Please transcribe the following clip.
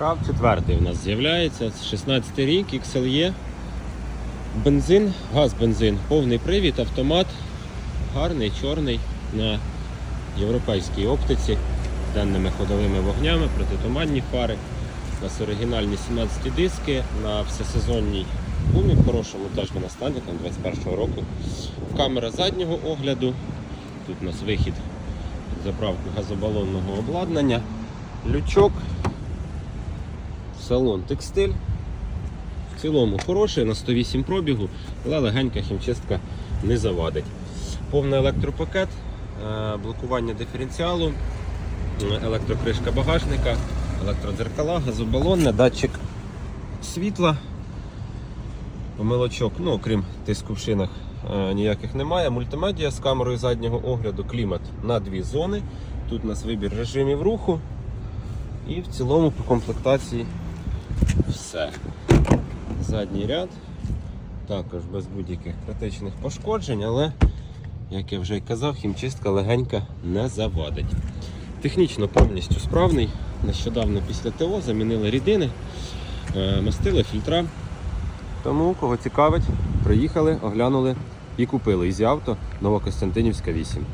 Рав четвертий у нас з'являється. 16 рік, XLE. Бензин, газ бензин, повний привід, автомат, гарний, чорний на європейській оптиці, денними ходовими вогнями, протитуманні фари. У нас оригінальні 17 диски на всесезонній гумі в хорошому теж на стані, там 21-го року. Камера заднього огляду. Тут у нас вихід під заправку газобалонного обладнання, лючок, салон текстиль. В цілому хороший, на 108 пробігу, але легенька хімчистка не завадить. Повний електропакет, е, блокування диференціалу, електрокришка багажника, електродзеркала, газобалонне, датчик світла, помилочок, ну окрім тиску в шинах е, ніяких немає. Мультимедіа з камерою заднього огляду, клімат на дві зони. Тут у нас вибір режимів руху. І в цілому по комплектації все. Задній ряд. Також без будь-яких критичних пошкоджень, але, як я вже й казав, хімчистка легенька не завадить. Технічно повністю справний. Нещодавно після ТО замінили рідини, е, мастили фільтра. Тому, кого цікавить, приїхали, оглянули і купили ізі авто Новокостянтинівська 8.